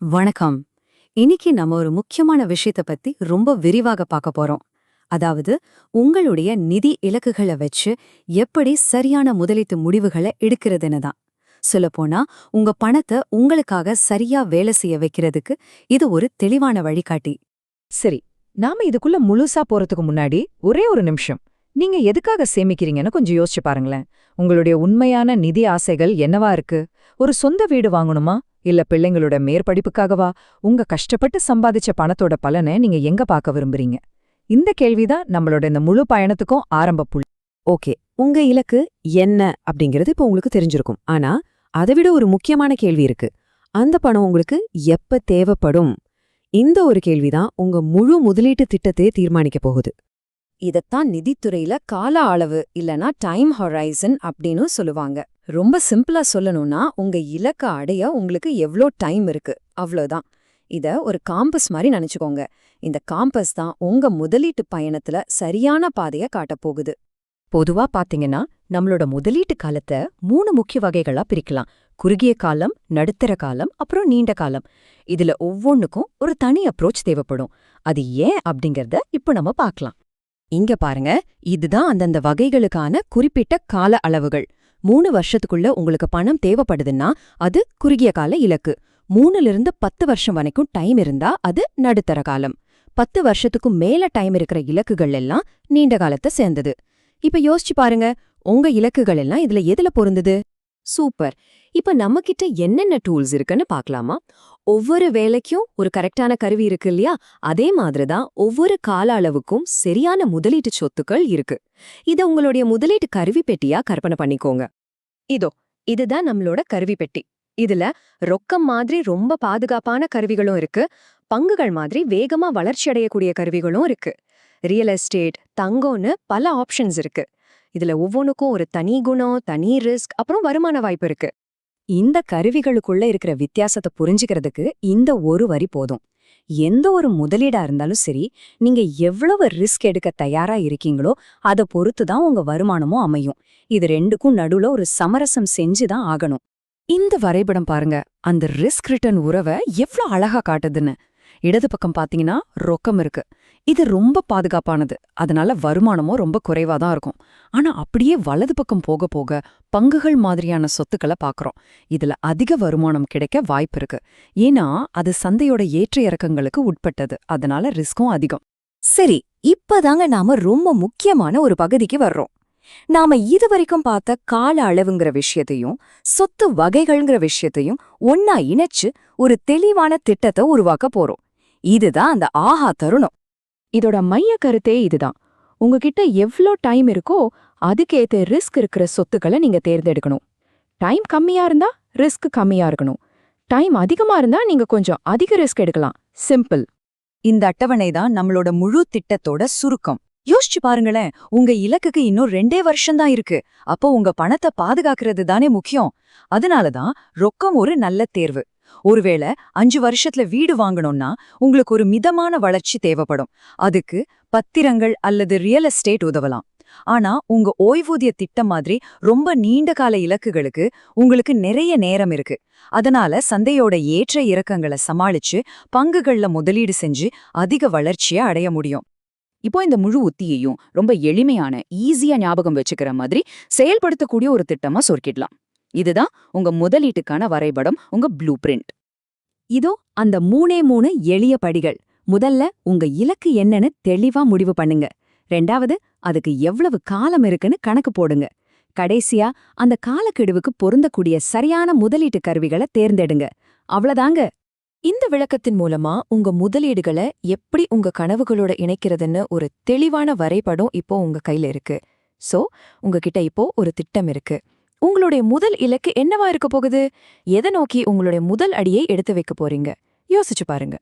வணக்கம். இன்னைக்கு நம்ம ஒரு முக்கியமான விஷயத்த பத்தி ரொம்ப விரிவாக பார்க்க போறோம். அதாவது உங்களுடைய நிதி இலக்குகளை வச்சு எப்படி சரியான முதலீட்டு முடிவுகளை எடுக்கிறதுன்னு தான். சொல்லப்போனா உங்க பணத்தை உங்களுக்காக சரியா வேலை செய்ய வைக்கிறதுக்கு இது ஒரு தெளிவான வழிகாட்டி. சரி நாம இதுக்குள்ள முழுசா போறதுக்கு முன்னாடி ஒரே ஒரு நிமிஷம். நீங்க எதுக்காக சேமிக்கிறீங்கன்னு கொஞ்சம் யோசிச்சு பாருங்களேன். உங்களுடைய உண்மையான நிதி ஆசைகள் என்னவா இருக்கு? ஒரு சொந்த வீடு வாங்கணுமா? இல்ல பிள்ளைங்களோட மேற்படிப்புக்காகவா? உங்க கஷ்டப்பட்டு சம்பாதிச்ச பணத்தோட பலனை நீங்க எங்க பார்க்க விரும்புறீங்க? இந்த கேள்விதான் நம்மளோட இந்த முழு பயணத்துக்கும் ஆரம்ப புள்ளி. ஓகே உங்க இலக்கு என்ன அப்படிங்கிறது இப்போ உங்களுக்கு தெரிஞ்சிருக்கும். ஆனா அதை விட ஒரு முக்கியமான கேள்வி இருக்கு. அந்த பணம் உங்களுக்கு எப்ப தேவைப்படும்? இந்த ஒரு கேள்விதான் உங்க முழு முதலீட்டு திட்டத்தையே தீர்மானிக்க போகுது. இதத்தான் நிதித்துறையில கால அளவு இல்லனா டைம் ஹொரைசன் அப்படின்னு சொல்லுவாங்க. ரொம்ப சிம்பிளா சொல்லணும்னா உங்க இலக்க அடைய உங்களுக்கு எவ்ளோ டைம் இருக்கு. அவ்வளோதான் இத ஒரு காம்பஸ் மாதிரி நினைச்சுக்கோங்க. இந்த காம்பஸ் தான் உங்க முதலீட்டு பயணத்துல சரியான பாதைய காட்டப் போகுது. பொதுவா பாத்தீங்கன்னா நம்மளோட முதலீட்டு காலத்தை மூணு முக்கிய வகைகளா பிரிக்கலாம். குறுகிய காலம் நடுத்தர காலம் அப்புறம் நீண்ட காலம். இதுல ஒவ்வொன்னுக்கும் ஒரு தனி அப்ரோச் தேவைப்படும். அது ஏன் அப்படிங்கறத இப்போ நம்ம பார்க்கலாம் இங்க பாருங்க இதுதான் அந்தந்த வகைகளுக்கான குறிப்பிட்ட கால அளவுகள். மூணு வருஷத்துக்குள்ள உங்களுக்கு பணம் தேவைப்படுதுன்னா அது குறுகிய கால இலக்கு. மூணுல இருந்து பத்து வருஷம் வரைக்கும் டைம் இருந்தா அது நடுத்தர காலம். பத்து வருஷத்துக்கும் மேல டைம் இருக்கிற இலக்குகள் எல்லாம் நீண்ட காலத்தை சேர்ந்தது. இப்ப யோசிச்சு பாருங்க உங்க இலக்குகள் எல்லாம் இதுல எதுல பொருந்தது? சூப்பர். இப்ப நம்ம கிட்ட என்னென்ன டூல்ஸ் இருக்குன்னு பார்க்கலாமா? ஒவ்வொரு வேலைக்கும் ஒரு கரெக்டான கருவி இருக்கு இல்லையா? அதே மாதிரி தான் ஒவ்வொரு கால அளவுக்கும் சரியான முதலீட்டு சொத்துக்கள் இருக்கு. இத உங்களுடைய முதலீட்டு கருவி பெட்டியா கற்பனை பண்ணிக்கோங்க. இதோ இதுதான் நம்மளோட கருவி பெட்டி. இதுல ரொக்கம் மாதிரி ரொம்ப பாதுகாப்பான கருவிகளும் இருக்கு. பங்குகள் மாதிரி வேகமா வளர்ச்சி அடையக்கூடிய கருவிகளும் இருக்கு. ரியல் எஸ்டேட் தங்கம்னு பல ஆப்ஷன்ஸ் இருக்கு. இதுல ஒவ்வொன்றுக்கும் ஒரு தனி குணம் தனி ரிஸ்க் அப்புறம் வருமான வாய்ப்பு இருக்கு. இந்த கருவிகளுக்குள்ள இருக்கிற வித்தியாசத்தை புரிஞ்சுக்கிறதுக்கு இந்த ஒரு வரி போதும். எந்த ஒரு முதலீடா இருந்தாலும் சரி நீங்க எவ்வளவு ரிஸ்க் எடுக்க தயாரா இருக்கீங்களோ அதை பொறுத்து தான் உங்க வருமானமும் அமையும். இது ரெண்டுக்கும் நடுவுல ஒரு சமரசம் செஞ்சுதான் ஆகணும். இந்த வரைபடம் பாருங்க. அந்த ரிஸ்க் ரிட்டர்ன் உறவை எவ்ளோ அழகா காட்டுதுன்னு. இடது பக்கம் பாத்தீங்கன்னா ரொக்கம் இருக்கு. இது ரொம்ப பாதுகாப்பானது. அதனால வருமானமும் ரொம்ப குறைவா தான் இருக்கும். ஆனா அப்படியே வலது பக்கம் போக போக பங்குகள் மாதிரியான சொத்துக்களை பாக்குறோம். இதுல அதிக வருமானம் கிடைக்க வாய்ப்பு இருக்கு. ஏன்னா அது சந்தையோட ஏற்ற இறக்கங்களுக்கு உட்பட்டது. அதனால ரிஸ்க்கும் அதிகம். சரி இப்பதாங்க நாம ரொம்ப முக்கியமான ஒரு பகுதிக்கு வர்றோம். நாம இதுவரைக்கும் பார்த்த கால அளவுங்கிற விஷயத்தையும் சொத்து வகைகள்ங்கிற விஷயத்தையும் ஒன்னா இணைச்சு ஒரு தெளிவான திட்டத்தை உருவாக்க போறோம். இதுதான் அந்த ஆஹா தருணம். இதோட மைய கருத்தே இதுதான். உங்ககிட்ட எவ்ளோ டைம் இருக்கோ அதுக்கேற்ற ரிஸ்க் இருக்கிற சொத்துக்களை நீங்க தேர்ந்தெடுக்கணும். டைம் கம்மியா இருந்தா ரிஸ்க் கம்மியா இருக்கணும். டைம் அதிகமா இருந்தா நீங்க கொஞ்சம் அதிக ரிஸ்க் எடுக்கலாம். சிம்பிள் இந்த அட்டவணை தான் நம்மளோட முழு திட்டத்தோட சுருக்கம். யோசிச்சு பாருங்களேன் உங்க இலக்குக்கு இன்னும் ரெண்டே வருஷம்தான் இருக்கு. அப்போ உங்க பணத்தை பாதுகாக்கிறது தானே முக்கியம். அதனாலதான் ரொக்கம் ஒரு நல்ல தேர்வு. ஒருவேளை அஞ்சு வருஷத்துல வீடு வாங்கணும்னா உங்களுக்கு ஒரு மிதமான வளர்ச்சி தேவைப்படும். அதுக்கு பத்திரங்கள் அல்லது ரியல் எஸ்டேட் உதவலாம். ஆனா உங்க ஓய்வூதிய திட்டம் மாதிரி ரொம்ப நீண்ட கால இலக்குகளுக்கு உங்களுக்கு நிறைய நேரம் இருக்கு. அதனால சந்தையோட ஏற்ற இறக்கங்களை சமாளிச்சு பங்குகள்ல முதலீடு செஞ்சு அதிக வளர்ச்சியை அடைய முடியும். இப்போ இந்த முழு உத்தியையும் ரொம்ப எளிமையான ஈஸியா ஞாபகம் வச்சுக்கிற மாதிரி செயல்படுத்தக்கூடிய ஒரு திட்டமா சொர்க்கிடலாம். இதுதான் உங்க முதலீட்டுக்கான வரைபடம் உங்க ப்ளூ பிரிண்ட் இதோ அந்த மூணே மூணு எளிய படிகள். முதல்ல உங்க இலக்கு என்னன்னு தெளிவா முடிவு பண்ணுங்க. ரெண்டாவது அதுக்கு எவ்வளவு காலம் இருக்குன்னு கணக்கு போடுங்க. கடைசியா அந்த காலக்கெடுவுக்கு பொருந்தக்கூடிய சரியான முதலீட்டு கருவிகளை தேர்ந்தெடுங்க. அவ்வளதாங்க இந்த விளக்கத்தின் மூலமா உங்க முதலீடுகளை எப்படி உங்க கனவுகளோட இணைக்கிறதுன்னு ஒரு தெளிவான வரைபடம் இப்போ உங்க கையில இருக்கு. சோ உங்ககிட்ட இப்போ ஒரு திட்டம் இருக்கு. உங்களுடைய முதல் இலக்கு என்னவா இருக்க போகுது? எதை நோக்கி உங்களுடைய முதல் அடியை எடுத்து வைக்க போறீங்க? யோசிச்சு பாருங்க.